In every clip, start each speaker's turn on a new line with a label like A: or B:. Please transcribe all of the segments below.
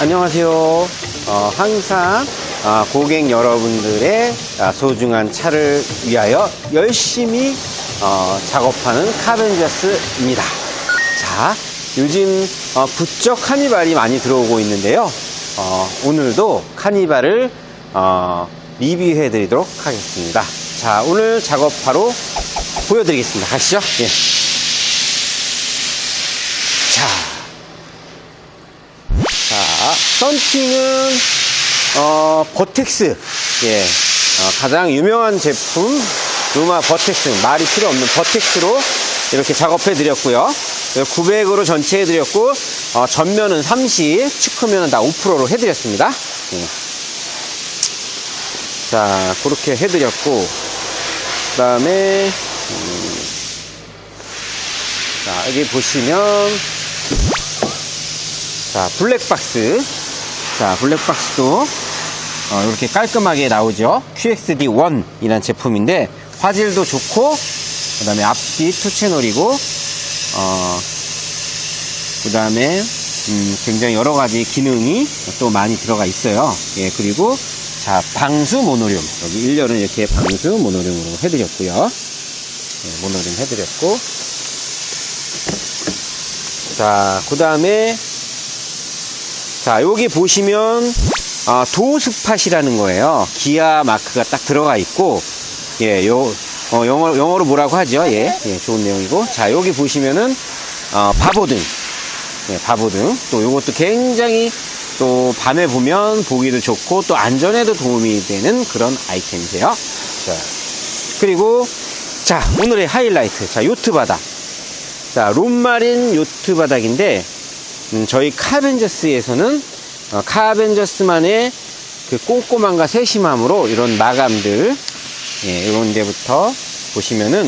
A: 안녕하세요. 어, 항상 아, 고객 여러분들의 아, 소중한 차를 위하여 열심히 어, 작업하는 카벤저스입니다. 자, 요즘 어, 부쩍 카니발이 많이 들어오고 있는데요. 어, 오늘도 카니발을 어, 리뷰해 드리도록 하겠습니다. 자, 오늘 작업 바로 보여드리겠습니다. 가시죠. 예. 자, 자, 썬팅은 어, 버텍스 예, 어, 가장 유명한 제품 루마 버텍스 말이 필요 없는 버텍스로 이렇게 작업해 드렸고요. 900으로 전체 해드렸고 어, 전면은 30, 측면은 다 5%로 해드렸습니다. 예. 자, 그렇게 해드렸고 그 다음에 음, 자 여기 보시면 자, 블랙박스. 자, 블랙박스도 어, 이렇게 깔끔하게 나오죠. QXD1이라는 제품인데 화질도 좋고 그 다음에 앞뒤 투 채널이고 어, 그 다음에 음, 굉장히 여러 가지 기능이 또 많이 들어가 있어요. 예, 그리고 자, 방수 모노륨. 여기 1열은 이렇게 방수 모노륨으로 해드렸고요. 예, 모노륨 해드렸고 자, 그 다음에 자, 여기 보시면 아, 도스팟이라는 거예요. 기아 마크가 딱 들어가 있고 예, 요 어, 영어 영어로 뭐라고 하죠? 예, 예, 좋은 내용이고. 자, 여기 보시면은 어, 바보등. 예, 바보등. 또 요것도 굉장히 또 밤에 보면 보기도 좋고 또 안전에도 도움이 되는 그런 아이템이세요. 자, 그리고 자, 오늘의 하이라이트. 자, 요트 바닥. 자, 롬마린 요트 바닥인데 음, 저희 카벤저스에서는 어, 카벤저스만의 그 꼼꼼함과 세심함으로 이런 마감들 예, 이런 데부터 보시면은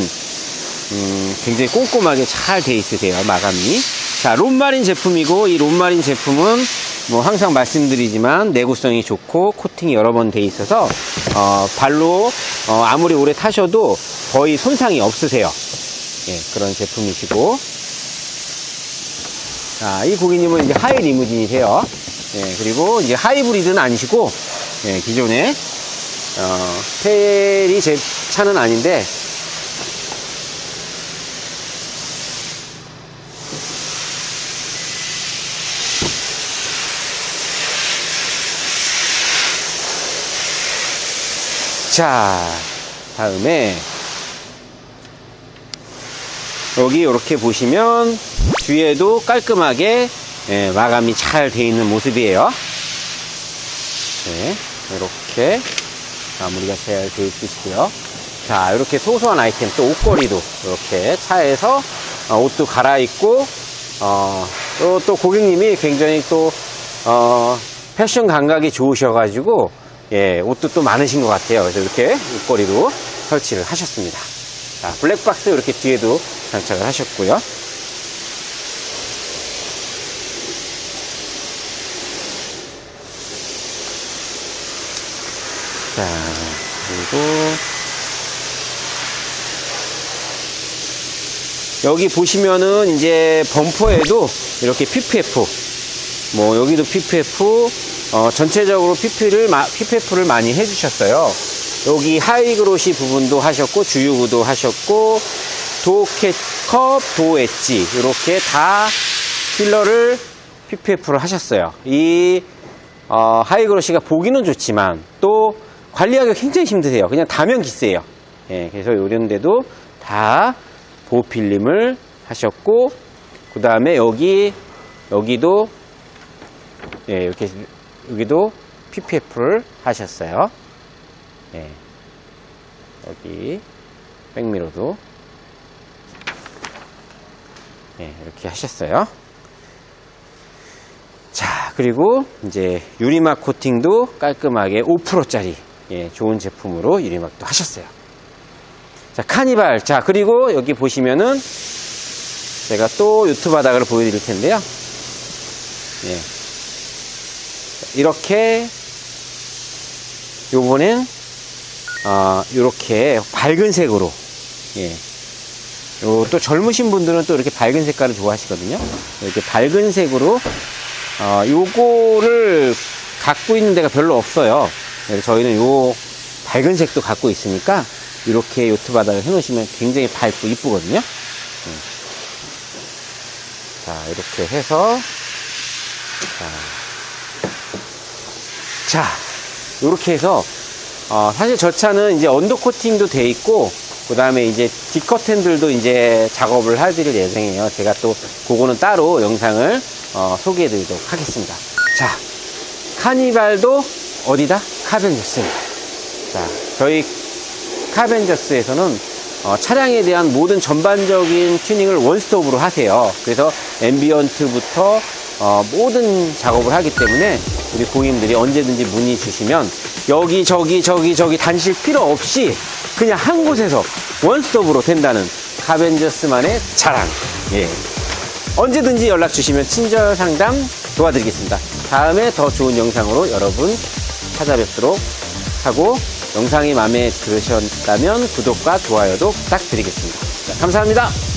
A: 음, 굉장히 꼼꼼하게 잘 돼 있으세요 마감이. 자 롬마린 제품이고 이 롬마린 제품은 뭐 항상 말씀드리지만 내구성이 좋고 코팅이 여러 번 돼 있어서 어, 발로 어, 아무리 오래 타셔도 거의 손상이 없으세요. 예, 그런 제품이시고 자, 이 고객님은 이제 하이 리무진이세요. 예, 그리고 이제 하이브리드는 아니시고, 예, 기존에, 어, 페리 제 차는 아닌데, 자, 다음에, 여기 이렇게 보시면 뒤에도 깔끔하게 예, 마감이 잘 되어 있는 모습이에요. 네, 이렇게 마무리가 잘 되어 있으시고요. 자, 이렇게 소소한 아이템 또 옷걸이도 이렇게 차에서 어, 옷도 갈아입고 어, 또, 또 고객님이 굉장히 또 어, 패션 감각이 좋으셔가지고 예, 옷도 또 많으신 것 같아요. 그래서 이렇게 옷걸이도 설치를 하셨습니다. 자, 블랙박스 이렇게 뒤에도 장착을 하셨고요. 자, 그리고 여기 보시면은 이제 범퍼에도 이렇게 PPF 뭐 여기도 PPF 어, 전체적으로 PP를 PPF를 많이 해주셨어요. 여기 하이그로시 부분도 하셨고 주유구도 하셨고 도캣컵, 도엣지 이렇게 다 필러를 PPF로 하셨어요. 이 어, 하이그로시가 보기는 좋지만 또 관리하기가 굉장히 힘드세요. 그냥 다면 기세요. 예, 그래서 이런 데도 다 보필름을 하셨고 그 다음에 여기 여기도 예, 이렇게 여기도 PPF를 하셨어요. 예. 여기 백미러도 예, 이렇게 하셨어요. 자, 그리고 이제 유리막 코팅도 깔끔하게 5%짜리 예, 좋은 제품으로 유리막도 하셨어요. 자, 카니발. 자, 그리고 여기 보시면은 제가 또 유튜브 바닥을 보여드릴 텐데요. 예. 이렇게 요번엔 어, 이렇게 밝은 색으로 예. 요, 또 젊으신 분들은 또 이렇게 밝은 색깔을 좋아하시거든요. 이렇게 밝은 색으로 어, 요거를 갖고 있는 데가 별로 없어요. 그래서 저희는 요 밝은 색도 갖고 있으니까 이렇게 요트 바닥을 해놓으시면 굉장히 밝고 이쁘거든요. 음. 자, 이렇게 해서 자, 이렇게 해서 어, 사실 저 차는 이제 언더 코팅도 돼 있고 그 다음에 이제 뒷커튼들도 이제 작업을 해드릴 예정이에요. 제가 또 그거는 따로 영상을 어, 소개해드리도록 하겠습니다. 자, 카니발도 어디다? 카벤저스입니다. 자, 저희 카벤저스에서는 어, 차량에 대한 모든 전반적인 튜닝을 원스톱으로 하세요. 그래서 앰비언트부터 어, 모든 작업을 하기 때문에 우리 고객님들이 언제든지 문의 주시면 여기 저기 저기 저기 다니실 필요 없이 그냥 한 곳에서 원스톱으로 된다는 카벤저스만의 자랑. 예. 언제든지 연락 주시면 친절 상담 도와드리겠습니다. 다음에 더 좋은 영상으로 여러분 찾아뵙도록 하고 영상이 마음에 들으셨다면 구독과 좋아요도 부탁드리겠습니다. 자, 감사합니다.